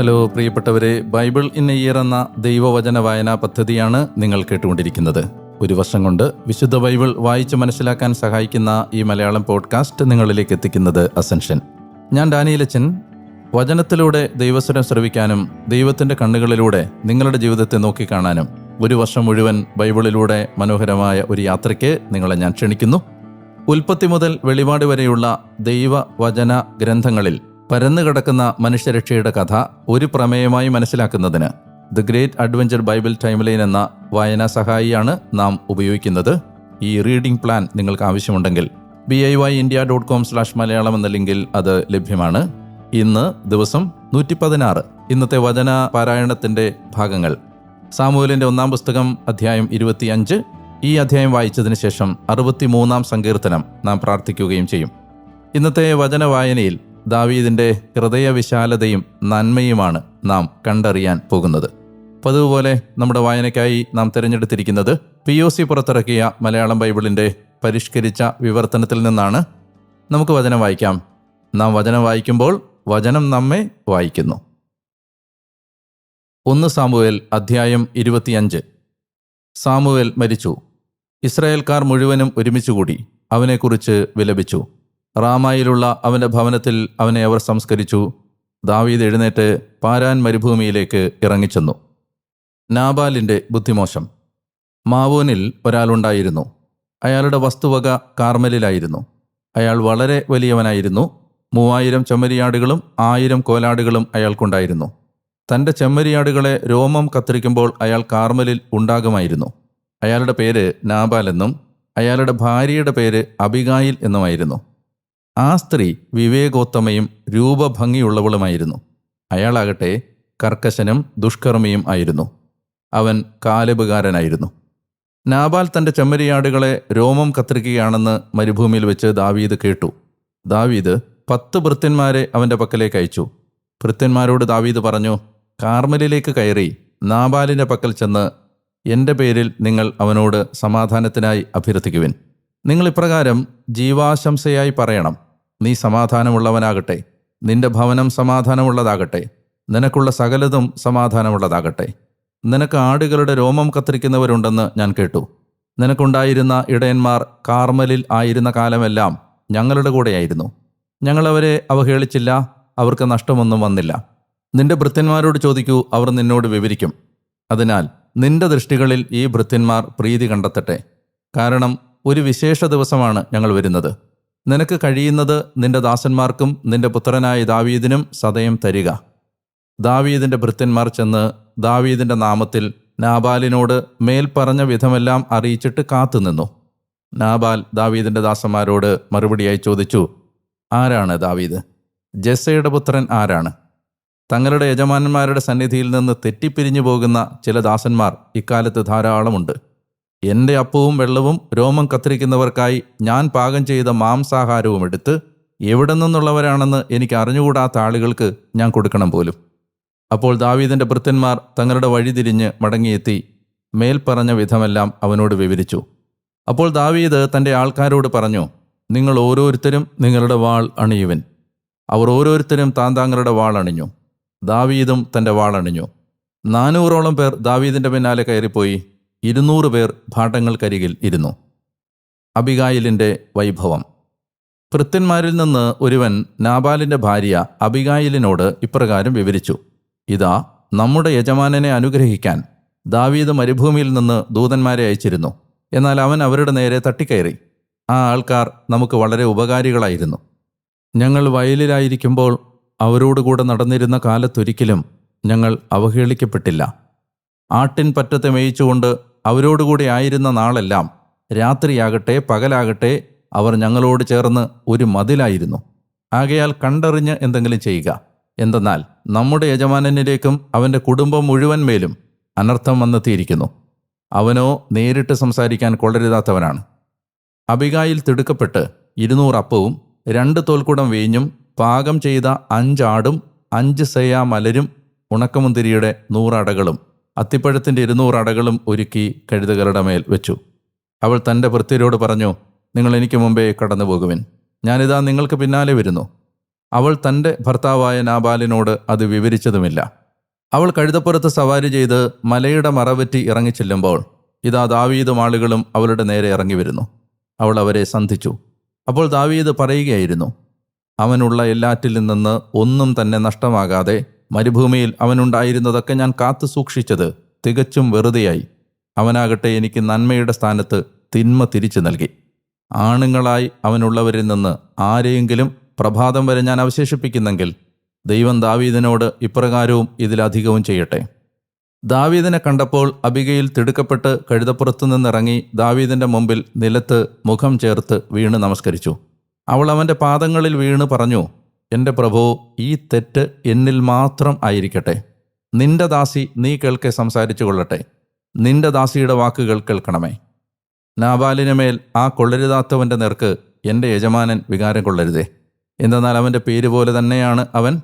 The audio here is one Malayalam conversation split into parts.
ഹലോ പ്രിയപ്പെട്ടവരെ ബൈബിൾ ഇൻ ഇയർ എന്ന ദൈവവചന വായനാ പദ്ധതിയാണ് നിങ്ങൾ കേട്ടുകൊണ്ടിരിക്കുന്നത്. ഒരു വർഷം കൊണ്ട് വിശുദ്ധ ബൈബിൾ വായിച്ച് മനസ്സിലാക്കാൻ സഹായിക്കുന്ന ഈ മലയാളം പോഡ്കാസ്റ്റ് നിങ്ങളിലേക്ക് എത്തിക്കുന്നത് അസൻഷൻ. ഞാൻ ഡാനിയിലച്ചൻ. വചനത്തിലൂടെ ദൈവസ്വരം ശ്രവിക്കാനും ദൈവത്തിന്റെ കണ്ണുകളിലൂടെ നിങ്ങളുടെ ജീവിതത്തെ നോക്കിക്കാണാനും ഒരു വർഷം മുഴുവൻ ബൈബിളിലൂടെ മനോഹരമായ ഒരു യാത്രയ്ക്ക് നിങ്ങളെ ഞാൻ ക്ഷണിക്കുന്നു. ഉൽപ്പത്തി മുതൽ വെളിപാട് വരെയുള്ള ദൈവവചന ഗ്രന്ഥങ്ങളിൽ പരന്നു കിടക്കുന്ന മനുഷ്യരക്ഷയുടെ കഥ ഒരു പ്രമേയമായി മനസ്സിലാക്കുന്നതിന് the great adventure bible timeline എന്ന വായനാ സഹായിയാണ് നാം ഉപയോഗിക്കുന്നത്. ഈ റീഡിംഗ് പ്ലാൻ നിങ്ങൾക്ക് ആവശ്യമുണ്ടെങ്കിൽ B I Y India dot com slash Malayalam എന്ന ലിങ്കിൽ അത് ലഭ്യമാണ്. ഇന്ന് ദിവസം നൂറ്റി പതിനാറ് ഇന്നത്തെ വചന പാരായണത്തിന്റെ ഭാഗങ്ങൾ. സാമൂഹലിന്റെ ഒന്നാം പുസ്തകം അധ്യായം ഇരുപത്തിയഞ്ച്. ഈ അധ്യായം വായിച്ചതിന് ശേഷം അറുപത്തിമൂന്നാം സങ്കീർത്തനം നാം പ്രാർത്ഥിക്കുകയും ചെയ്യും. ഇന്നത്തെ വചന വായനയിൽ ദാവീദിന്റെ ഹൃദയവിശാലതയും നന്മയുമാണ് നാം കണ്ടറിയാൻ പോകുന്നത്. പതിവുപോലെ നമ്മുടെ വായനയ്ക്കായി നാം തിരഞ്ഞെടുത്തിരിക്കുന്നത് പി ഒ സി പുറത്തിറക്കിയ മലയാളം ബൈബിളിന്റെ പരിഷ്കരിച്ച വിവർത്തനത്തിൽ നിന്നാണ്. നമുക്ക് വചനം വായിക്കാം. നാം വചനം വായിക്കുമ്പോൾ വചനം നമ്മെ വായിക്കുന്നു. ഒന്ന് സാമുവേൽ അധ്യായം ഇരുപത്തിയഞ്ച്. സാമുവേൽ മരിച്ചു. ഇസ്രായേൽക്കാർ മുഴുവനും ഒരുമിച്ചുകൂടി അവനെക്കുറിച്ച് വിലപിച്ചു. റാമായിലുള്ള അവന്റെ ഭവനത്തിൽ അവനെ അവർ സംസ്കരിച്ചു. ദാവീദ് എഴുന്നേറ്റ് പാരാൻ മരുഭൂമിയിലേക്ക് ഇറങ്ങിച്ചെന്നു. നാബാലിന്റെ ബുദ്ധിമോശം. മാവോനിൽ ഒരാളുണ്ടായിരുന്നു. അയാളുടെ വസ്തുവക കാർമലിലായിരുന്നു. അയാൾ വളരെ വലിയവനായിരുന്നു. മൂവായിരം ചെമ്മരിയാടുകളും ആയിരം കോലാടുകളും അയാൾക്കുണ്ടായിരുന്നു. തന്റെ ചെമ്മരിയാടുകളെ രോമം കത്തിരിക്കുമ്പോൾ അയാൾ കാർമലിൽ ഉണ്ടാകുമായിരുന്നു. അയാളുടെ പേര് നാബാൽ എന്നും അയാളുടെ ഭാര്യയുടെ പേര് അബിഗായിൽ എന്നുമായിരുന്നു. ആ സ്ത്രീ വിവേകോത്തമയും രൂപഭംഗിയുള്ളവളുമായിരുന്നു. അയാളാകട്ടെ കർക്കശനും ദുഷ്കർമ്മിയും ആയിരുന്നു. അവൻ കാലബുകാരനായിരുന്നു നാബാൽ തന്റെ ചെമ്മരിയാടുകളെ രോമം കത്തിരിക്കുകയാണെന്ന് മരുഭൂമിയിൽ വെച്ച് ദാവീദ് കേട്ടു. ദാവീദ് പത്ത് ഭൃത്യന്മാരെ അവന്റെ പക്കലേക്ക് അയച്ചു. ഭൃത്യന്മാരോട് ദാവീദ് പറഞ്ഞു കാർമലിലേക്ക് കയറി നാബാലിന്റെ പക്കൽ ചെന്ന് എന്റെ പേരിൽ നിങ്ങൾ അവനോട് സമാധാനത്തിനായി അഭ്യർത്ഥിക്കുവിൻ. നിങ്ങൾ ഇപ്രകാരം ജീവാശംസയായി പറയണം. നീ സമാധാനമുള്ളവനാകട്ടെ. നിന്റെ ഭവനം സമാധാനമുള്ളതാകട്ടെ. നിനക്കുള്ള സകലതും സമാധാനമുള്ളതാകട്ടെ. നിനക്ക് ആടുകളുടെ രോമം കത്തിരിക്കുന്നവരുണ്ടെന്ന് ഞാൻ കേട്ടു. നിനക്കുണ്ടായിരുന്ന ഇടയന്മാർ കാർമലിൽ ആയിരുന്ന കാലമെല്ലാം ഞങ്ങളുടെ കൂടെയായിരുന്നു. ഞങ്ങളവരെ അവഹേളിച്ചില്ല അവർക്ക് നഷ്ടമൊന്നും വന്നില്ല. നിന്റെ ഭൃത്യന്മാരോട് ചോദിക്കൂ അവർ നിന്നോട് വിവരിക്കും. അതിനാൽ നിന്റെ ദൃഷ്ടികളിൽ ഈ ഭൃത്യന്മാർ പ്രീതി കണ്ടെത്തട്ടെ. കാരണം ഒരു വിശേഷ ദിവസമാണ് ഞങ്ങൾ വരുന്നത്. നിനക്ക് കഴിയുന്നത് നിന്റെ ദാസന്മാർക്കും നിന്റെ പുത്രനായ ദാവീദിനും സദയം തരിക. ദാവീദിന്റെ ഭൃത്യന്മാർ ചെന്ന് ദാവീദിന്റെ നാമത്തിൽ നാബാലിനോട് മേൽ പറഞ്ഞ വിധമെല്ലാം അറിയിച്ചിട്ട് കാത്തുനിന്നു നാബാൽ ദാവീദിന്റെ ദാസന്മാരോട് മറുപടിയായി ചോദിച്ചു ആരാണ് ദാവീദ്? ജെസ്സയുടെ പുത്രൻ ആരാണ്? തങ്ങളുടെ യജമാനന്മാരുടെ സന്നിധിയിൽ നിന്ന് തെറ്റിപ്പിരിഞ്ഞു പോകുന്ന ചില ദാസന്മാർ ഇക്കാലത്ത് ധാരാളമുണ്ട്. എന്റെ അപ്പവും വെള്ളവും രോമം കത്തിരിക്കുന്നവർക്കായി ഞാൻ പാകം ചെയ്ത മാംസാഹാരവും എടുത്ത് എവിടെ നിന്നുള്ളവരാണെന്ന് എനിക്ക് അറിഞ്ഞുകൂടാത്ത ആളുകൾക്ക് ഞാൻ കൊടുക്കണം പോലും. അപ്പോൾ ദാവീദിന്റെ ഭൃത്യന്മാർ തങ്ങളുടെ വഴി തിരിഞ്ഞ് മടങ്ങിയെത്തി. മേൽപ്പറഞ്ഞ വിധമെല്ലാം അവനോട് വിവരിച്ചു. അപ്പോൾ ദാവീദ് തന്റെ ആൾക്കാരോട് പറഞ്ഞു നിങ്ങൾ ഓരോരുത്തരും നിങ്ങളുടെ വാൾ അണിയുവൻ. അവർ ഓരോരുത്തരും താൻ താങ്കളുടെ വാൾ അണിഞ്ഞു. ദാവീദും തന്റെ വാൾ അണിഞ്ഞു. നാനൂറോളം പേർ ദാവീദിന്റെ പിന്നാലെ കയറിപ്പോയി. ഇരുന്നൂറ് പേർ ഭാട്ടങ്ങൾക്കരികിൽ ഇരുന്നു. അബിഗായിലിന്റെ വൈഭവം. ഭൃത്യന്മാരിൽ നിന്ന് ഒരുവൻ നാബാലിന്റെ ഭാര്യ അബിഗായിലിനോട് ഇപ്രകാരം വിവരിച്ചു. ഇതാ നമ്മുടെ യജമാനനെ അനുഗ്രഹിക്കാൻ ദാവീദ് മരുഭൂമിയിൽ നിന്ന് ദൂതന്മാരെ അയച്ചിരുന്നു. എന്നാൽ അവൻ അവരുടെ നേരെ തട്ടിക്കയറി. ആ ആൾക്കാർ നമുക്ക് വളരെ ഉപകാരികളായിരുന്നു. ഞങ്ങൾ വയലിലായിരിക്കുമ്പോൾ അവരോടുകൂടെ നടന്നിരുന്ന കാലത്തൊരിക്കലും ഞങ്ങൾ അവഹേളിക്കപ്പെട്ടില്ല. ആട്ടിൻ പറ്റത്തെ മേയിച്ചുകൊണ്ട് അവരോടുകൂടി ആയിരുന്ന നാളെല്ലാം രാത്രിയാകട്ടെ പകലാകട്ടെ അവർ ഞങ്ങളോട് ചേർന്ന് ഒരു മതിലായിരുന്നു. ആകയാൽ കണ്ടറിഞ്ഞ് എന്തെങ്കിലും ചെയ്യുക. എന്തെന്നാൽ നമ്മുടെ യജമാനനിലേക്കും അവന്റെ കുടുംബം മുഴുവൻ മേലും അനർത്ഥം വന്നെത്തിയിരിക്കുന്നു. അവനോ നേരിട്ട് സംസാരിക്കാൻ കൊള്ളരുതാത്തവനാണ്. അബികായിൽ തിടുക്കപ്പെട്ട് ഇരുന്നൂറ് അപ്പവും രണ്ട് തോൽക്കുടം വീഞ്ഞും പാകം ചെയ്ത അഞ്ചാടും അഞ്ച് സയാ മലരും ഉണക്കമുന്തിരിയുടെ നൂറടകളും അത്തിപ്പഴത്തിന്റെ ഇരുന്നൂറ് അടകളും ഒരുക്കി കഴുതകളുടെ മേൽ വെച്ചു. അവൾ തന്റെ ഭൃത്യരോട് പറഞ്ഞു നിങ്ങൾ എനിക്ക് മുമ്പേ കടന്നു പോകുവിൻ ഞാനിതാ നിങ്ങൾക്ക് പിന്നാലെ വരുന്നു. അവൾ തന്റെ ഭർത്താവായ നാബാലിനോട് അത് വിവരിച്ചതുമില്ല. അവൾ കഴുതപ്പുറത്ത് സവാരി ചെയ്ത് മലയുടെ മറവറ്റി ഇറങ്ങിച്ചെല്ലുമ്പോൾ ഇതാ ദാവീദും ആളുകളും അവളുടെ നേരെ ഇറങ്ങി വരുന്നു. അവൾ അവരെ സന്ധിച്ചു. അപ്പോൾ ദാവീദ് പറയുകയായിരുന്നു അവനുള്ള എല്ലാറ്റിൽ നിന്ന് ഒന്നും തന്നെ നഷ്ടമാകാതെ മരുഭൂമിയിൽ അവനുണ്ടായിരുന്നതൊക്കെ ഞാൻ കാത്തു സൂക്ഷിച്ചത് തികച്ചും വെറുതെയായി. അവനാകട്ടെ എനിക്ക് നന്മയുടെ സ്ഥാനത്ത് തിന്മ തിരിച്ചു നൽകി. ആണുങ്ങളായി അവനുള്ളവരിൽ നിന്ന് ആരെയെങ്കിലും പ്രഭാതം വരെ ഞാൻ അവശേഷിപ്പിക്കുന്നെങ്കിൽ ദൈവം ദാവീദിനോട് ഇപ്രകാരവും ഇതിലധികവും ചെയ്യട്ടെ. ദാവീദിനെ കണ്ടപ്പോൾ അബികയിൽ തിടുക്കപ്പെട്ട് കഴുതപ്പുറത്തു നിന്നിറങ്ങി ദാവീദിന്റെ മുമ്പിൽ നിലത്ത് മുഖം ചേർത്ത് വീണ് നമസ്കരിച്ചു. അവൾ അവന്റെ പാദങ്ങളിൽ വീണ് പറഞ്ഞു എന്റെ പ്രഭു ഈ തെറ്റ് എന്നിൽ മാത്രം ആയിരിക്കട്ടെ. നിന്റെ ദാസി നീ കേൾക്കെ സംസാരിച്ചു കൊള്ളട്ടെ. നിന്റെ ദാസിയുടെ വാക്കുകൾ കേൾക്കണമേ. നാബാലിന് മേൽ ആ കൊള്ളരുതാത്തവന്റെ നേർക്ക് എന്റെ യജമാനൻ വികാരം കൊള്ളരുതേ. എന്തെന്നാൽ അവന്റെ പേര് പോലെ തന്നെയാണ് അവൻ.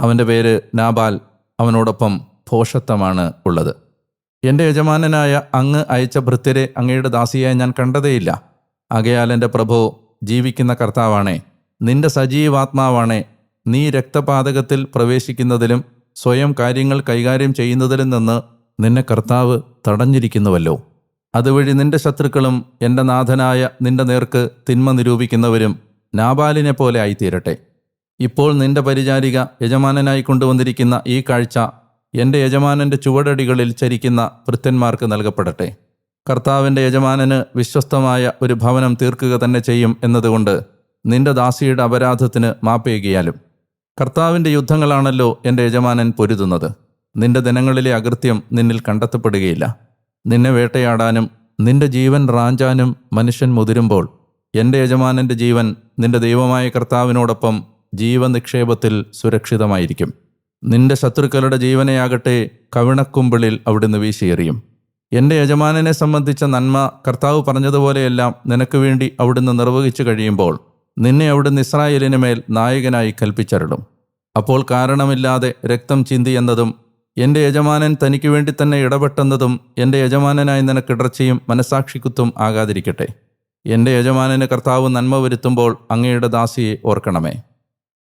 അവന്റെ പേര് നാബാൽ അവനോടൊപ്പം ഭോഷത്വമാണ് ഉള്ളത്. എന്റെ യജമാനനായ അങ്ങ് അയച്ച ഭൃത്യരെ അങ്ങയുടെ ദാസിയായി ഞാൻ കണ്ടതേയില്ല. ആകയാൽ എന്റെ പ്രഭു ജീവിക്കുന്ന കർത്താവാണേ. നിന്റെ സജീവാത്മാവാണേ. നീ രക്തപാതകത്തിൽ പ്രവേശിക്കുന്നതിലും സ്വയം കാര്യങ്ങൾ കൈകാര്യം ചെയ്യുന്നതിലും നിന്ന് നിന്നെ കർത്താവ് തടഞ്ഞിരിക്കുന്നുവല്ലോ. അതുവഴി നിന്റെ ശത്രുക്കളും എന്റെ നാഥനായ നിന്റെ നേർക്ക് തിന്മ നിരൂപിക്കുന്നവരും നാബാലിനെ പോലെ ആയിത്തീരട്ടെ. ഇപ്പോൾ നിന്റെ പരിചാരിക യജമാനനായി കൊണ്ടുവന്നിരിക്കുന്ന ഈ കാഴ്ച എന്റെ യജമാനന്റെ ചുവടടികളിൽ ചരിക്കുന്ന വൃത്യന്മാർക്ക് നൽകപ്പെടട്ടെ. കർത്താവിന്റെ യജമാനന് വിശ്വസ്തമായ ഒരു ഭവനം തീർക്കുക തന്നെ ചെയ്യും എന്നതുകൊണ്ട് നിന്റെ ദാസിയുടെ അപരാധത്തിന് മാപ്പേകിയാലും. കർത്താവിന്റെ യുദ്ധങ്ങളാണല്ലോ എന്റെ യജമാനൻ പൊരുതുന്നത്. നിന്റെ ദിനങ്ങളിലെ അകൃത്യം നിന്നിൽ കണ്ടെത്തപ്പെടുകയില്ല. നിന്നെ വേട്ടയാടാനും നിന്റെ ജീവൻ റാഞ്ചാനും മനുഷ്യൻ മുതിരുമ്പോൾ എന്റെ യജമാനന്റെ ജീവൻ നിന്റെ ദൈവമായ കർത്താവിനോടൊപ്പം ജീവനിക്ഷേപത്തിൽ സുരക്ഷിതമായിരിക്കും. നിന്റെ ശത്രുക്കളുടെ ജീവനെയാകട്ടെ കവിണക്കുമ്പിളിൽ അവിടുന്ന് വീശിയെറിയും. എന്റെ യജമാനനെ സംബന്ധിച്ച നന്മ കർത്താവ് പറഞ്ഞതുപോലെയെല്ലാം നിനക്ക് വേണ്ടി അവിടുന്ന് നിർവഹിച്ചു കഴിയുമ്പോൾ നിന്നെ അവിടുന്ന് ഇസ്രായേലിന് മേൽ നായകനായി കൽപ്പിച്ചരടും അപ്പോൾ കാരണമില്ലാതെ രക്തം ചിന്തി എന്നതും എന്റെ യജമാനൻ തനിക്ക് വേണ്ടി തന്നെ ഇടപെട്ടെന്നതും എന്റെ യജമാനനായി നിനക്കിടർച്ചയും മനസാക്ഷിക്കുത്തും ആകാതിരിക്കട്ടെ. എന്റെ യജമാനന് കർത്താവ് നന്മ വരുത്തുമ്പോൾ അങ്ങയുടെ ദാസിയെ ഓർക്കണമേ.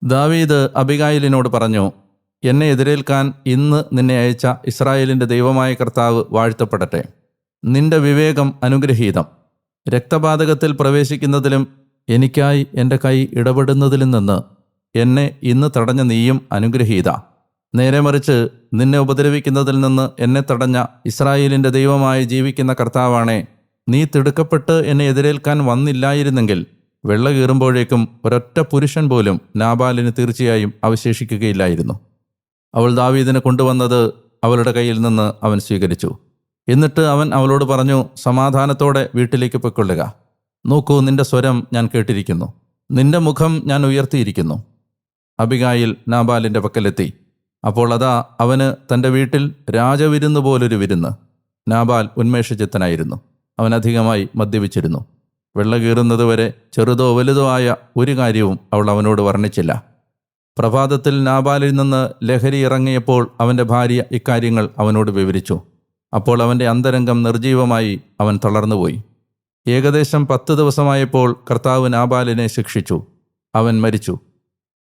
ദാവീദ് അബിഗായിലിനോട് പറഞ്ഞു എന്നെ എതിരേൽക്കാൻ ഇന്ന് നിന്നെ അയച്ച ഇസ്രായേലിന്റെ ദൈവമായ കർത്താവ് വാഴ്ത്തപ്പെടട്ടെ. നിന്റെ വിവേകം അനുഗ്രഹീതം. രക്തപാതകത്തിൽ പ്രവേശിക്കുന്നതിലും എനിക്കായി എന്റെ കൈ ഇടപെടുന്നതിൽ നിന്ന് എന്നെ ഇന്ന് തടഞ്ഞ നീയും അനുഗ്രഹീത. നേരെ മറിച്ച് നിന്നെ ഉപദ്രവിക്കുന്നതിൽ നിന്ന് എന്നെ തടഞ്ഞ ഇസ്രായേലിന്റെ ദൈവമായി ജീവിക്കുന്ന കർത്താവാണേ നീ തിടുക്കപ്പെട്ട് എന്നെ എതിരേൽക്കാൻ വന്നില്ലായിരുന്നെങ്കിൽ വെള്ള കീറുമ്പോഴേക്കും ഒരൊറ്റ പുരുഷൻ പോലും നാബാലിന് തീർച്ചയായും അവശേഷിക്കുകയില്ലായിരുന്നു. അവൾ ദാവീദിനെ കൊണ്ടുവന്നത് അവളുടെ കയ്യിൽ നിന്ന് അവൻ സ്വീകരിച്ചു. എന്നിട്ട് അവൻ അവളോട് പറഞ്ഞു സമാധാനത്തോടെ വീട്ടിലേക്ക് പൊയ്ക്കൊള്ളുക. നോക്കൂ നിന്റെ സ്വരം ഞാൻ കേട്ടിരിക്കുന്നു. നിന്റെ മുഖം ഞാൻ ഉയർത്തിയിരിക്കുന്നു. അബിഗായിൽ നാബാലിന്റെ പക്കലെത്തി. അപ്പോൾ അതാ അവന് തന്റെ വീട്ടിൽ രാജവിരുന്ന് പോലൊരു വിരുന്ന്. നാബാൽ ഉന്മേഷചിത്തനായിരുന്നു. അവൻ അധികമായി മദ്യപിച്ചിരുന്നു. വെള്ള വരെ ചെറുതോ വലുതോ ആയ ഒരു കാര്യവും അവൾ അവനോട് വർണിച്ചില്ല. പ്രഭാതത്തിൽ നാബാലിൽ നിന്ന് ലഹരി ഇറങ്ങിയപ്പോൾ അവന്റെ ഭാര്യ ഇക്കാര്യങ്ങൾ അവനോട് വിവരിച്ചു. അപ്പോൾ അവന്റെ അന്തരംഗം നിർജീവമായി അവൻ തളർന്നുപോയി. ഏകദേശം പത്ത് ദിവസമായപ്പോൾ കർത്താവ് നാബാലിനെ ശിക്ഷിച്ചു. അവൻ മരിച്ചു.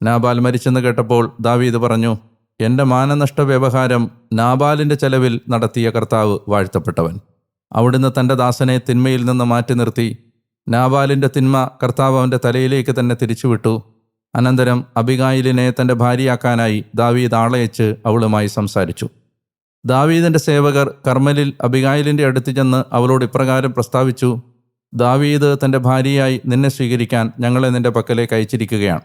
നാബാൽ മരിച്ചെന്ന് കേട്ടപ്പോൾ ദാവീദ് പറഞ്ഞു എന്റെ മാനനഷ്ട വ്യവഹാരം നാബാലിന്റെ ചെലവിൽ നടത്തിയ കർത്താവ് വാഴ്ത്തപ്പെട്ടവൻ. അവിടുന്ന് തന്റെ ദാസനെ തിന്മയിൽ നിന്ന് മാറ്റി നിർത്തി. നാബാലിന്റെ തിന്മ കർത്താവ് അവന്റെ തലയിലേക്ക് തന്നെ തിരിച്ചുവിട്ടു. അനന്തരം അബിഗായിലിനെ തന്റെ ഭാര്യയാക്കാനായി ദാവീദ് ആളയച്ച് അവളുമായി സംസാരിച്ചു. ദാവീദിന്റെ സേവകർ കർമ്മലിൽ അബിഗായിലിന്റെ അടുത്ത് ചെന്ന് അവളോട് ഇപ്രകാരം പ്രസ്താവിച്ചു ദാവീദ് തന്റെ ഭാര്യയായി നിന്നെ സ്വീകരിക്കാൻ ഞങ്ങളെ നിന്റെ പക്കലേക്ക് അയച്ചിരിക്കുകയാണ്.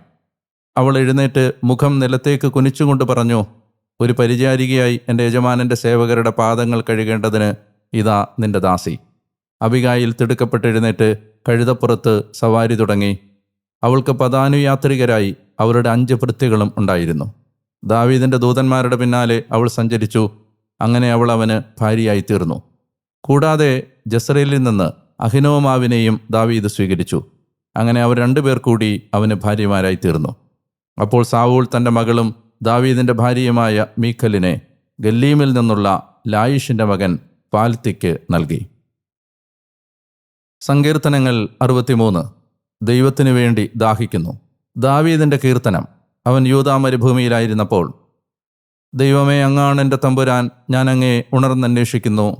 അവൾ എഴുന്നേറ്റ് മുഖം നിലത്തേക്ക് കുനിച്ചുകൊണ്ട് പറഞ്ഞു ഒരു പരിചാരികയായി എന്റെ യജമാനന്റെ സേവകരുടെ പാദങ്ങൾ കഴുകേണ്ടതിന് ഇതാ നിന്റെ ദാസി. അബികായിൽ തിടുക്കപ്പെട്ട് എഴുന്നേറ്റ് കഴുതപ്പുറത്ത് സവാരി തുടങ്ങി. അവൾക്ക് പദാനുയാത്രികരായി അവരുടെ അഞ്ച് വൃത്തികളും ഉണ്ടായിരുന്നു. ദാവീദിന്റെ ദൂതന്മാരുടെ പിന്നാലെ അവൾ സഞ്ചരിച്ചു. അങ്ങനെ അവൾ അവന് ഭാര്യയായി തീർന്നു. കൂടാതെ ജസ്രയിലിൽ നിന്ന് അഹിനോമാവിനെയും ദാവീദ് സ്വീകരിച്ചു. അങ്ങനെ അവർ രണ്ടുപേർ കൂടി അവന് ഭാര്യമാരായി തീർന്നു. അപ്പോൾ സാവൂൾ തന്റെ മകളും ദാവീദിന്റെ ഭാര്യയുമായ മീഖലിനെ ഗല്ലീമിൽ നിന്നുള്ള ലായിഷിന്റെ മകൻ പാൽത്തിക്ക് നൽകി. സങ്കീർത്തനങ്ങൾ അറുപത്തിമൂന്ന്. ദൈവത്തിനു വേണ്ടി ദാഹിക്കുന്നു. ദാവീദിന്റെ കീർത്തനം. അവൻ യൂതാ മരുഭൂമിയിലായിരുന്നപ്പോൾ ദൈവമേ അങ്ങാണ് എന്റെ തമ്പുരാൻ. ഞാൻ അങ്ങേ ഉണർന്നന്വേഷിക്കുന്നു.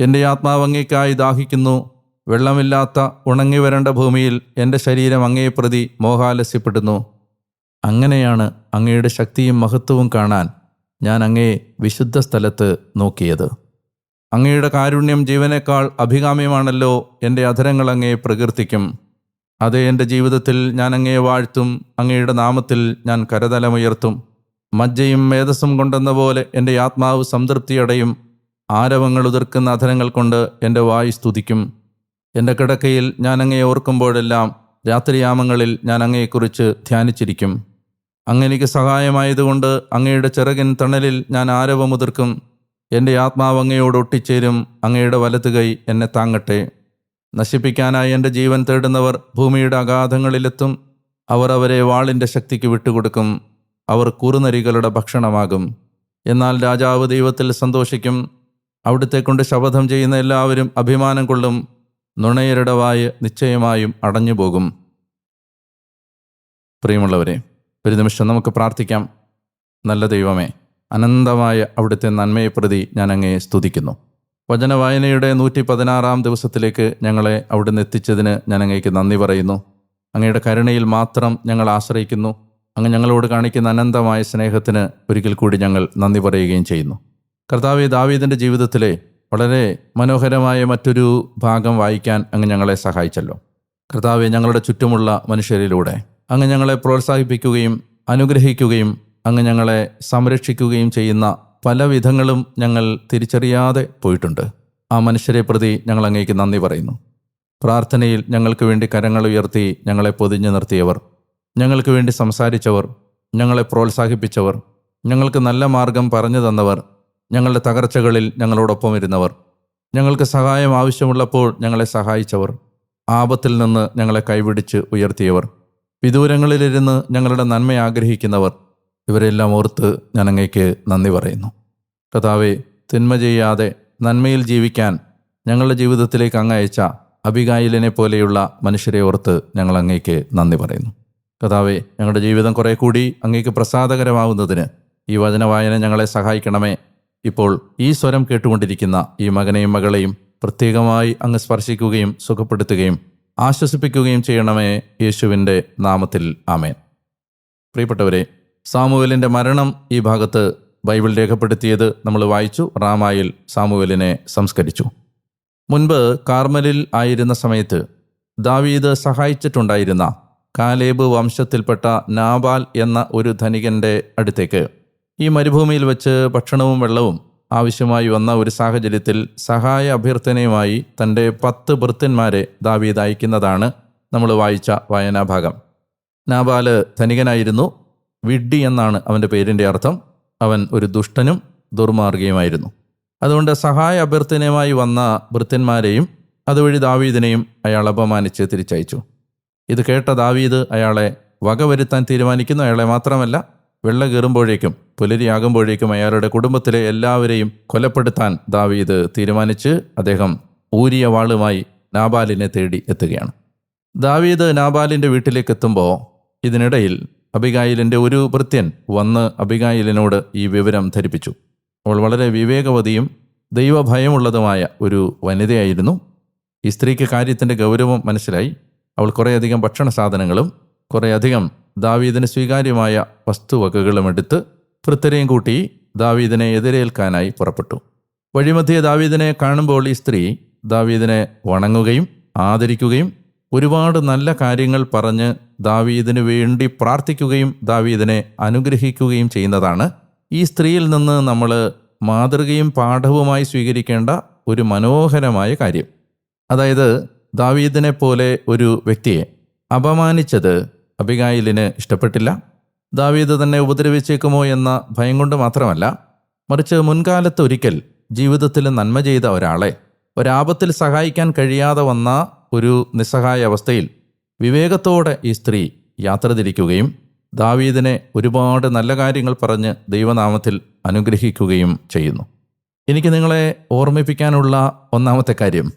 എന്റെ ആത്മാവ് അങ്ങേക്കായി ദാഹിക്കുന്നു. വെള്ളമില്ലാത്ത ഉണങ്ങി വരേണ്ട ഭൂമിയിൽ എന്റെ ശരീരം അങ്ങേ പ്രതി മോഹാലസ്യപ്പെടുന്നു. അങ്ങനെയാണ് അങ്ങയുടെ ശക്തിയും മഹത്വവും കാണാൻ ഞാൻ അങ്ങേ വിശുദ്ധ സ്ഥലത്ത് നോക്കിയത്. അങ്ങയുടെ കാരുണ്യം ജീവനേക്കാൾ അഭികാമ്യമാണല്ലോ എന്റെ അധരങ്ങൾ അങ്ങയെ പ്രകീർത്തിക്കും. അതേ എന്റെ ജീവിതത്തിൽ ഞാൻ അങ്ങയെ വാഴ്ത്തും അങ്ങയുടെ നാമത്തിൽ ഞാൻ കരതലമുയർത്തും. മജ്ജയും മേധസ്സും കൊണ്ടെന്ന പോലെ എന്റെ ആത്മാവ് സംതൃപ്തിയടയും ആരവങ്ങൾ ഉതിർക്കുന്ന അധരങ്ങൾ കൊണ്ട് എന്റെ വായു സ്തുതിക്കും. എന്റെ കിടക്കയിൽ ഞാൻ അങ്ങയെ ഓർക്കുമ്പോഴെല്ലാം രാത്രിയാമങ്ങളിൽ ഞാൻ അങ്ങയെക്കുറിച്ച് ധ്യാനിച്ചിരിക്കും. അങ്ങെനിക്ക് സഹായമായതുകൊണ്ട് അങ്ങയുടെ ചിറകിൻ തണലിൽ ഞാൻ ആരവമുതിർക്കും. എന്റെ ആത്മാവ് അങ്ങയോട് ഒട്ടിച്ചേരും അങ്ങയുടെ വലത്ത് കൈ എന്നെ താങ്ങട്ടെ. നശിപ്പിക്കാനായി എന്റെ ജീവൻ തേടുന്നവർ ഭൂമിയുടെ അഗാധങ്ങളിലെത്തും. അവർ അവരെ വാളിന്റെ ശക്തിക്ക് വിട്ടുകൊടുക്കും. അവർ കുറുനരികളുടെ ഭക്ഷണമാകും. എന്നാൽ രാജാവ് ദൈവത്തിൽ സന്തോഷിക്കും. അവിടുത്തെ കൊണ്ട് ശപഥം ചെയ്യുന്ന എല്ലാവരും അഭിമാനം കൊള്ളും. നുണയരുടെ വായ് നിശ്ചയമായും അടഞ്ഞുപോകും. പ്രിയമുള്ളവരെ ഒരു നിമിഷം നമുക്ക് പ്രാർത്ഥിക്കാം. നല്ല ദൈവമേ അനന്തമായ അവിടുത്തെ നന്മയെ പ്രതി ഞാൻ അങ്ങയെ സ്തുതിക്കുന്നു. വചനവായനയുടെ നൂറ്റി പതിനാറാം ദിവസത്തിലേക്ക് ഞങ്ങളെ അവിടുന്ന് എത്തിച്ചതിന് ഞാൻ അങ്ങേക്ക് നന്ദി പറയുന്നു. അങ്ങയുടെ കരുണയിൽ മാത്രം ഞങ്ങൾ ആശ്രയിക്കുന്നു. അങ്ങ് ഞങ്ങളോട് കാണിക്കുന്ന അനന്തമായ സ്നേഹത്തിന് ഒരിക്കൽ കൂടി ഞങ്ങൾ നന്ദി പറയുകയും ചെയ്യുന്നു. കർത്താവ് ദാവീദിന്റെ ജീവിതത്തിലെ വളരെ മനോഹരമായ മറ്റൊരു ഭാഗം വായിക്കാൻ അങ്ങ് ഞങ്ങളെ സഹായിച്ചല്ലോ. കർത്താവെ ഞങ്ങളുടെ ചുറ്റുമുള്ള മനുഷ്യരിലൂടെ അങ്ങ് ഞങ്ങളെ പ്രോത്സാഹിപ്പിക്കുകയും അനുഗ്രഹിക്കുകയും അങ്ങ് ഞങ്ങളെ സംരക്ഷിക്കുകയും ചെയ്യുന്ന പല വിധങ്ങളും ഞങ്ങൾ തിരിച്ചറിയാതെ പോയിട്ടുണ്ട്. ആ മനുഷ്യരെ പ്രതി ഞങ്ങൾ അങ്ങേക്ക് നന്ദി പറയുന്നു. പ്രാർത്ഥനയിൽ ഞങ്ങൾക്ക് വേണ്ടി കരങ്ങൾ ഉയർത്തി ഞങ്ങളെ പൊതിഞ്ഞു നിർത്തിയവർ ഞങ്ങൾക്ക് വേണ്ടി സംസാരിച്ചവർ ഞങ്ങളെ പ്രോത്സാഹിപ്പിച്ചവർ ഞങ്ങൾക്ക് നല്ല മാർഗം പറഞ്ഞു തന്നവർ ഞങ്ങളുടെ തകർച്ചകളിൽ ഞങ്ങളോടൊപ്പം ഇരുന്നവർ. ഞങ്ങൾക്ക് സഹായം ആവശ്യമുള്ളപ്പോൾ ഞങ്ങളെ സഹായിച്ചവർ. ആപത്തിൽ നിന്ന് ഞങ്ങളെ കൈപിടിച്ച് ഉയർത്തിയവർ. വിദൂരങ്ങളിലിരുന്ന് ഞങ്ങളുടെ നന്മ ആഗ്രഹിക്കുന്നവർ. ഇവരെല്ലാം ഓർത്ത് ഞാൻ നന്ദി പറയുന്നു. കഥാവെ തിന്മ ചെയ്യാതെ നന്മയിൽ ജീവിക്കാൻ ഞങ്ങളുടെ ജീവിതത്തിലേക്ക് അങ്ങ് അയച്ച പോലെയുള്ള മനുഷ്യരെ ഓർത്ത് ഞങ്ങൾ അങ്ങേക്ക് നന്ദി പറയുന്നു. കഥാവെ ഞങ്ങളുടെ ജീവിതം കുറെ കൂടി അങ്ങേക്ക് പ്രസാദകരമാവുന്നതിന് ഈ വചന വായന ഞങ്ങളെ സഹായിക്കണമേ. ഇപ്പോൾ ഈ സ്വരം കേട്ടുകൊണ്ടിരിക്കുന്ന ഈ മകനെയും മകളെയും പ്രത്യേകമായി അങ്ങ് സ്പർശിക്കുകയും സുഖപ്പെടുത്തുകയും ആശ്വസിപ്പിക്കുകയും ചെയ്യണമേ യേശുവിന്റെ നാമത്തിൽ. ആമേൻ. പ്രിയപ്പെട്ടവരെ സാമുവലിന്റെ മരണം ഈ ഭാഗത്ത് ബൈബിൾ രേഖപ്പെടുത്തിയത് നമ്മൾ വായിച്ചു റാമായിൽ സാമുവലിനെ സംസ്കരിച്ചു. മുൻപ് കാർമലിൽ ആയിരുന്ന സമയത്ത് ദാവീദ് സഹായിച്ചിട്ടുണ്ടായിരുന്ന കാലേബ് വംശത്തിൽപ്പെട്ട നാബാൽ എന്ന ഒരു ധനികന്റെ അടുത്തേക്ക് ഈ മരുഭൂമിയിൽ വെച്ച് ഭക്ഷണവും വെള്ളവും ആവശ്യമായി വന്ന ഒരു സാഹചര്യത്തിൽ സഹായ അഭ്യർത്ഥനയുമായി തന്റെ പത്ത് ഭൃത്യന്മാരെ ദാവീദ് അയക്കുന്നതാണ് നമ്മൾ വായിച്ച വായനാഭാഗം. നാബാൽ ധനികനായിരുന്നു. വിഡ്ഡി എന്നാണ് അവന്റെ പേരിന്റെ അർത്ഥം. അവൻ ഒരു ദുഷ്ടനും ദുർമാർഗിയുമായിരുന്നു. അതുകൊണ്ട് സഹായ അഭ്യർത്ഥനയുമായി വന്ന ഭൃത്യന്മാരെയും അതുവഴി ദാവീദിനെയും അയാൾ അപമാനിച്ച് തിരിച്ചയച്ചു. ഇത് കേട്ട ദാവീദ് അയാളെ വകവരുത്താൻ തീരുമാനിക്കുന്നു. അയാളെ മാത്രമല്ല വെള്ള കയറുമ്പോഴേക്കും പുലരിയാകുമ്പോഴേക്കും അയാളുടെ കുടുംബത്തിലെ എല്ലാവരെയും കൊലപ്പെടുത്താൻ ദാവീദ് തീരുമാനിച്ച് അദ്ദേഹം ഊരിയ വാളുമായി നാബാലിനെ തേടി എത്തുകയാണ്. ദാവീദ് നാബാലിന്റെ വീട്ടിലേക്ക് എത്തുമ്പോൾ ഇതിനിടയിൽ അബിഗായിലിന്റെ ഒരു ഭൃത്യൻ വന്ന് അബിഗായിലിനോട് ഈ വിവരം ധരിപ്പിച്ചു. അവൾ വളരെ വിവേകവതിയും ദൈവഭയമുള്ളതുമായ ഒരു വനിതയായിരുന്നു. ഈ സ്ത്രീക്ക് കാര്യത്തിന്റെ ഗൗരവം മനസ്സിലായി. അവൾ കുറേയധികം ഭക്ഷണ സാധനങ്ങളും കുറേയധികം ദാവീദിന് സ്വീകാര്യമായ വസ്തുവകകളും എടുത്ത് ഭൃത്തരെയും കൂട്ടി ദാവീദിനെ എതിരേൽക്കാനായി പുറപ്പെട്ടു. വഴിമധ്യേ ദാവീദിനെ കാണുമ്പോൾ ഈ സ്ത്രീ ദാവീദിനെ വണങ്ങുകയും ആദരിക്കുകയും ഒരുപാട് നല്ല കാര്യങ്ങൾ പറഞ്ഞ് ദാവീദിന് വേണ്ടി പ്രാർത്ഥിക്കുകയും ദാവീദിനെ അനുഗ്രഹിക്കുകയും ചെയ്യുന്നതാണ്. ഈ സ്ത്രീയിൽ നിന്ന് നമ്മൾ മാതൃകയും പാഠവുമായി സ്വീകരിക്കേണ്ട ഒരു മനോഹരമായ കാര്യം. അതായത് ദാവീദിനെ പോലെ ഒരു വ്യക്തിയെ അപമാനിച്ചത് അബിഗായിലിന് ഇഷ്ടപ്പെട്ടില്ല. ദാവീദ് തന്നെ ഉപദ്രവിച്ചേക്കുമോ എന്ന ഭയം കൊണ്ട് മാത്രമല്ല മറിച്ച് മുൻകാലത്ത് ഒരിക്കൽ ജീവിതത്തിൽ നന്മ ചെയ്ത ഒരാളെ ഒരാപത്തിൽ സഹായിക്കാൻ കഴിയാതെ വന്ന ഒരു നിസ്സഹായ അവസ്ഥയിൽ വിവേകത്തോടെ ഈ സ്ത്രീ യാത്ര തിരിക്കുകയും ദാവീദിനെ ഒരുപാട് നല്ല കാര്യങ്ങൾ പറഞ്ഞ് ദൈവനാമത്തിൽ അനുഗ്രഹിക്കുകയും ചെയ്യുന്നു. എനിക്ക് നിങ്ങളെ ഓർമ്മിപ്പിക്കാനുള്ള ഒന്നാമത്തെ കാര്യം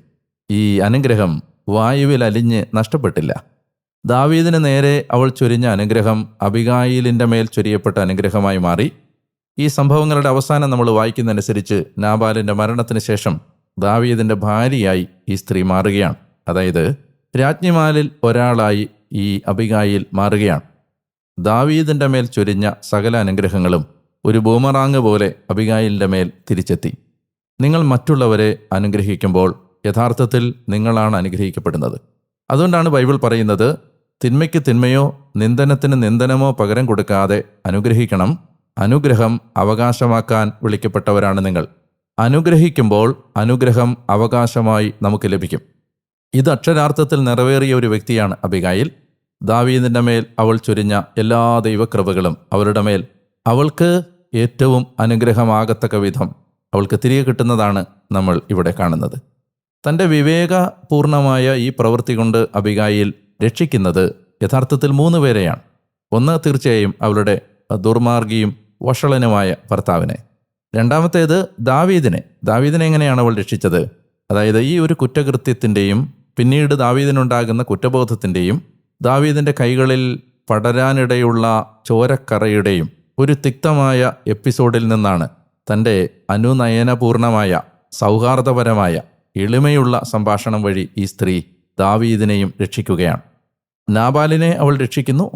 ഈ അനുഗ്രഹം വായുവിൽ അലിഞ്ഞ് നഷ്ടപ്പെട്ടില്ല. ദാവീദിന് നേരെ അവൾ ചൊരിഞ്ഞ അനുഗ്രഹം അബിഗായിലിന്റെ മേൽ ചൊരിയപ്പെട്ട അനുഗ്രഹമായി മാറി. ഈ സംഭവങ്ങളുടെ അവസാനം നമ്മൾ വായിക്കുന്നതനുസരിച്ച് നാബാലിന്റെ മരണത്തിന് ശേഷം ദാവീദിന്റെ ഭാര്യയായി ഈ സ്ത്രീ മാറുകയാണ്. അതായത് രാജ്ഞിമാലിൽ ഒരാളായി ഈ അബിഗായിൽ മാറുകയാണ്. ദാവീദിന്റെ മേൽ ചൊരിഞ്ഞ സകല അനുഗ്രഹങ്ങളും ഒരു ബൂമറാങ് പോലെ അബിഗായിലിന്റെ മേൽ തിരിച്ചെത്തി. നിങ്ങൾ മറ്റുള്ളവരെ അനുഗ്രഹിക്കുമ്പോൾ യഥാർത്ഥത്തിൽ നിങ്ങളാണ് അനുഗ്രഹിക്കപ്പെടുന്നത്. അതുകൊണ്ടാണ് ബൈബിൾ പറയുന്നത് തിന്മയ്ക്ക് തിന്മയോ നിന്ദനത്തിന് നിന്ദനമോ പകരം കൊടുക്കാതെ അനുഗ്രഹിക്കണം. അനുഗ്രഹം അവകാശമാക്കാൻ വിളിക്കപ്പെട്ടവരാണ് നിങ്ങൾ. അനുഗ്രഹിക്കുമ്പോൾ അനുഗ്രഹം അവകാശമായി നമുക്ക് ലഭിക്കും. ഇത് അക്ഷരാർത്ഥത്തിൽ നിറവേറിയ ഒരു വ്യക്തിയാണ് അബിഗായിൽ. ദാവീദിന്റെ മേൽ അവൾ ചൊരിഞ്ഞ എല്ലാ ദൈവകൃപകളും അവരുടെ മേൽ. അവൾക്ക് ഏറ്റവും അനുഗ്രഹമാകത്തക്ക വിധം അവൾക്ക് തിരികെ കിട്ടുന്നതാണ് നമ്മൾ ഇവിടെ കാണുന്നത്. തന്റെ വിവേകപൂർണമായ ഈ പ്രവൃത്തി കൊണ്ട് അബിഗായിൽ രക്ഷിക്കുന്നത് യഥാർത്ഥത്തിൽ മൂന്ന് പേരെയാണ്. ഒന്ന് തീർച്ചയായും അവളുടെ ദുർമാർഗിയും വഷളനുമായ ഭർത്താവിനെ. രണ്ടാമത്തേത് ദാവീദിനെ. ദാവീദിനെ എങ്ങനെയാണ് അവൾ രക്ഷിച്ചത്? അതായത് ഈ ഒരു കുറ്റകൃത്യത്തിന്റെയും പിന്നീട് ദാവീദിനുണ്ടാകുന്ന കുറ്റബോധത്തിന്റെയും ദാവീദിന്റെ കൈകളിൽ പടരാനിടയുള്ള ചോരക്കറയുടെയും ഒരു തിക്തമായ എപ്പിസോഡിൽ നിന്നാണ് തന്റെ അനുനയനപൂർണമായ സൗഹാർദ്ദപരമായ എളിമയുള്ള സംഭാഷണം വഴി ഈ സ്ത്രീ ദാവീദിനെയും രക്ഷിക്കുകയാണ്. നാബാലിനെ അവൾ രക്ഷിക്കുന്നു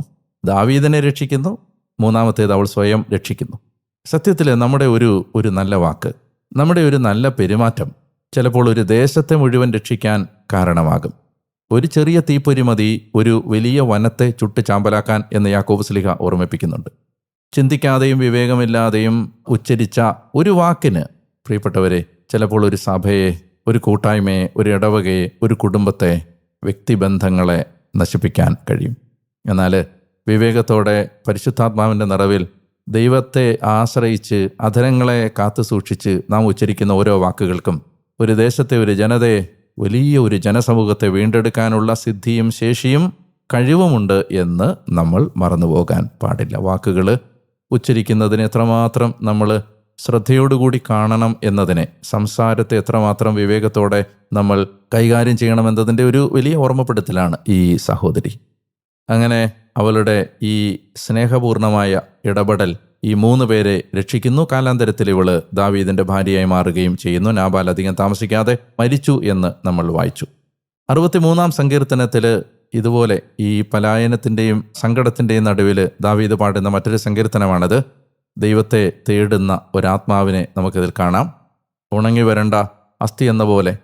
ദാവീദിനെ രക്ഷിക്കുന്നു മൂന്നാമത്തേത് അവൾ സ്വയം രക്ഷിക്കുന്നു. സത്യത്തിൽ നമ്മുടെ ഒരു ഒരു നല്ല വാക്ക് നമ്മുടെ ഒരു നല്ല പെരുമാറ്റം ചിലപ്പോൾ ഒരു ദേശത്തെ മുഴുവൻ രക്ഷിക്കാൻ കാരണമാകും. ഒരു ചെറിയ തീപ്പൊരി മതി ഒരു വലിയ വനത്തെ ചുട്ട് ചാമ്പലാക്കാൻ എന്ന് യാക്കോബ് സ്ലിഹ ഓർമ്മിപ്പിക്കുന്നുണ്ട്. ചിന്തിക്കാതെയും വിവേകമില്ലാതെയും ഉച്ചരിച്ച ഒരു വാക്കിന് പ്രിയപ്പെട്ടവരെ ചിലപ്പോൾ ഒരു സഭയെ ഒരു കൂട്ടായ്മയെ ഒരു ഇടവകയെ ഒരു കുടുംബത്തെ വ്യക്തിബന്ധങ്ങളെ നശിപ്പിക്കാൻ കഴിയും. എന്നാൽ വിവേകത്തോടെ പരിശുദ്ധാത്മാവിന്റെ നിറവിൽ ദൈവത്തെ ആശ്രയിച്ച് അധരങ്ങളെ കാത്തു സൂക്ഷിച്ച് നാം ഉച്ചരിക്കുന്ന ഓരോ വാക്കുകൾക്കും ഒരു ദേശത്തെ ഒരു ജനതയെ വലിയ ഒരു ജനസമൂഹത്തെ വീണ്ടെടുക്കാനുള്ള സിദ്ധിയും ശേഷിയും കഴിവുമുണ്ട് എന്ന് നമ്മൾ മറന്നുപോകാൻ പാടില്ല. വാക്കുകൾ ഉച്ചരിക്കുന്നതിന് എത്രമാത്രം നമ്മൾ ശ്രദ്ധയോടുകൂടി കാണണം എന്നതിനെ സംസാരത്തെ എത്രമാത്രം വിവേകത്തോടെ നമ്മൾ കൈകാര്യം ചെയ്യണമെന്നതിന്റെ ഒരു വലിയ ഓർമ്മപ്പെടുത്തലാണ് ഈ സഹോദരി. അങ്ങനെ അവളുടെ ഈ സ്നേഹപൂർണമായ ഇടപെടൽ ഈ മൂന്ന് പേരെ രക്ഷിക്കുന്നു. കാലാന്തരത്തിൽ ഇവൾ ദാവീദിന്റെ ഭാര്യയായി മാറുകയും ചെയ്യുന്നു. നാബാൽ അധികം താമസിക്കാതെ മരിച്ചു എന്ന് നമ്മൾ വായിച്ചു. അറുപത്തിമൂന്നാം സങ്കീർത്തനത്തിൽ ഇതുപോലെ ഈ പലായനത്തിന്റെയും സങ്കടത്തിന്റെയും നടുവിൽ ദാവീദ് പാടുന്ന മറ്റൊരു സങ്കീർത്തനമാണത്. ദൈവത്തെ തേടുന്ന ഒരാത്മാവിനെ നമുക്കിതിൽ കാണാം. ഉണങ്ങി വരണ്ട അസ്ഥി എന്ന പോലെ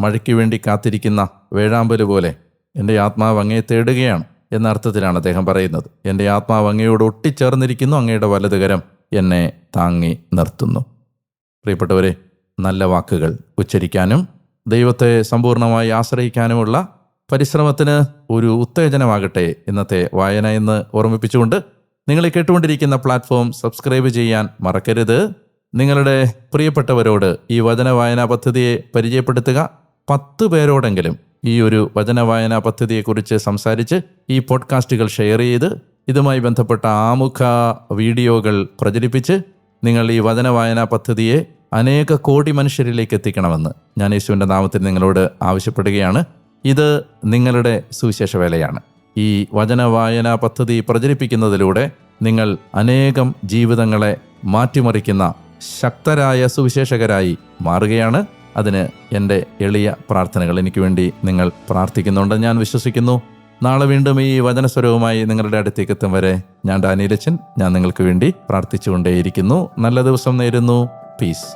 മഴയ്ക്ക് വേണ്ടി കാത്തിരിക്കുന്ന വേഴാമ്പൽ പോലെ എന്റെ ആത്മാവ് അങ്ങയെ തേടുകയാണ് എന്ന അർത്ഥത്തിലാണ് അദ്ദേഹം പറയുന്നത്. എന്റെ ആത്മാവ് അങ്ങയോട് ഒട്ടിച്ചേർന്നിരിക്കുന്നു അങ്ങയുടെ വലതുകരം എന്നെ താങ്ങി നിർത്തുന്നു. പ്രിയപ്പെട്ടവരെ നല്ല വാക്കുകൾ ഉച്ചരിക്കാനും ദൈവത്തെ സമ്പൂർണമായി ആശ്രയിക്കാനുമുള്ള പരിശ്രമത്തിന് ഒരു ഉത്തേജനമാകട്ടെ ഇന്നത്തെ വായന എന്ന് ഓർമ്മിപ്പിച്ചുകൊണ്ട് നിങ്ങൾ കേട്ടുകൊണ്ടിരിക്കുന്ന പ്ലാറ്റ്ഫോം സബ്സ്ക്രൈബ് ചെയ്യാൻ മറക്കരുത്. നിങ്ങളുടെ പ്രിയപ്പെട്ടവരോട് ഈ വചന വായനാ പദ്ധതിയെ പരിചയപ്പെടുത്തുക. പത്ത് പേരോടെങ്കിലും ഈ ഒരു വചന വായനാ പദ്ധതിയെക്കുറിച്ച് സംസാരിച്ച് ഈ പോഡ്കാസ്റ്റുകൾ ഷെയർ ചെയ്ത് ഇതുമായി ബന്ധപ്പെട്ട ആമുഖ വീഡിയോകൾ പ്രചരിപ്പിച്ച് നിങ്ങൾ ഈ വചന വായനാ പദ്ധതിയെ അനേക കോടി മനുഷ്യരിലേക്ക് എത്തിക്കണമെന്ന് ഞാൻ യേശുവിന്റെ നാമത്തിൽ നിങ്ങളോട് ആവശ്യപ്പെടുകയാണ്. ഇത് നിങ്ങളുടെ സുവിശേഷ വേലയാണ്. ഈ വചന വായന പദ്ധതി പ്രചരിപ്പിക്കുന്നതിലൂടെ നിങ്ങൾ അനേകം ജീവിതങ്ങളെ മാറ്റിമറിക്കുന്ന ശക്തരായ സുവിശേഷകരായി മാറുകയാണ്. അതിന് എന്റെ എളിയ പ്രാർത്ഥനകൾ എനിക്ക് വേണ്ടി നിങ്ങൾ പ്രാർത്ഥിക്കുന്നുണ്ടെന്ന് ഞാൻ വിശ്വസിക്കുന്നു. നാളെ വീണ്ടും ഈ വചനസ്വരവുമായി നിങ്ങളുടെ അടുത്തേക്ക് എത്തും വരെ ഞാൻ ഡാനിയിലച്ചൻ. ഞാൻ നിങ്ങൾക്ക് വേണ്ടി പ്രാർത്ഥിച്ചുകൊണ്ടേയിരിക്കുന്നു. നല്ല ദിവസം നേരുന്നു. പീസ്